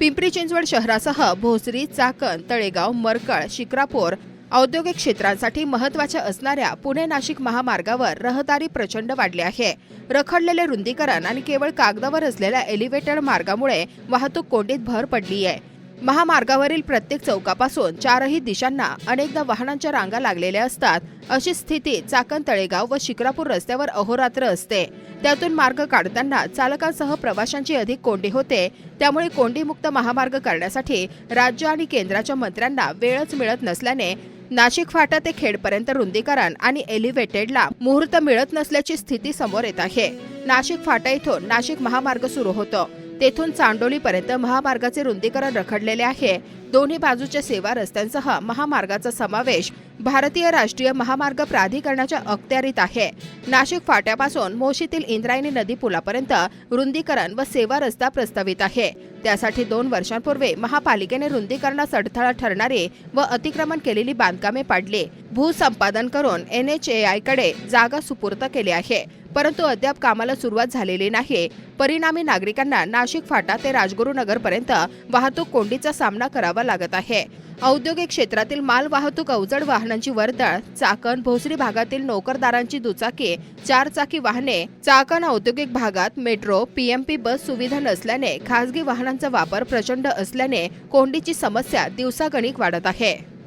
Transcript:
पिंपरी चिंचवड शहरासह भोसरी चाकण तळेगाव मरकळ शिक्रापूर औद्योगिक क्षेत्रांसाठी महत्त्वाच्या असणाऱ्या पुणे नाशिक महामार्गावर रहदारी प्रचंड वाढली आहे. रखडलेले रुंदीकरण आणि केवळ कागदावर असलेल्या एलिव्हेटेड मार्गामुळे वाहतूक कोंडीत भर पडली आहे महामार्गावरील प्रत्येक चौकापासून चारही दिशांना अनेकदा वाहनांच्या रांगा लागलेल्या असतात. अशी स्थिती चाकण तळेगाव व शिक्रापूर रस्त्यावर अहोरात्र असते. त्यातून मार्ग काढताना चालकांसह प्रवाशांची अधिक कोंडी होते. त्यामुळे कोंडीमुक्त महामार्ग करण्यासाठी राज्य आणि केंद्राच्या मंत्र्यांना वेळच मिळत नसल्याने नाशिक फाटा ते खेडपर्यंत रुंदीकरण आणि एलिव्हेटेडला मुहूर्त मिळत नसल्याची स्थिती समोर येत आहे. नाशिक फाटा इथून नाशिक महामार्ग सुरू होतो. तेथून चांडोलीपर्यंत महामार्गाचे रुंदीकरण रखडलेले आहे. दोन्ही बाजूच्या सेवा रस्त्यांसह महामार्गाचा समावेश भारतीय राष्ट्रीय महामार्ग प्राधिकरणाच्या अखत्यारीत आहे. नाशिक फाट्यापासून मोशीतील इंद्रायणी नदी पुलापर्यंत रुंदीकरण व सेवा रस्ता प्रस्तावित आहे. त्यासाठी दोन वर्षांपूर्वी महापालिकेने रुंदीकरणास अडथळा ठरणारे व अतिक्रमण केलेली बांधकामे पाडली. भूसंपादन करून एन एच ए आयकडे जागा सुपूर्द केली आहे. परंतु अद्याप कामाला सुरुवात झालेली नाही. परिणामी नागरिकांना नाशिक फाटा ते राजगुरुनगरपर्यंत वाहतूक कोंडीचा सामना करावा लागत आहे. औद्योगिक क्षेत्रातील माल वाहतूक अवजड वाहनांची वर्दळ चाकण भोसरी भागातील नोकरदारांची दुचाकी चारचाकी वाहने चाकण औद्योगिक भागात मेट्रो पीएमपी बस सुविधा नसल्याने खासगी वाहनांचा वापर प्रचंड असल्याने कोंडीची समस्या दिवसागणिक वाढत आहे.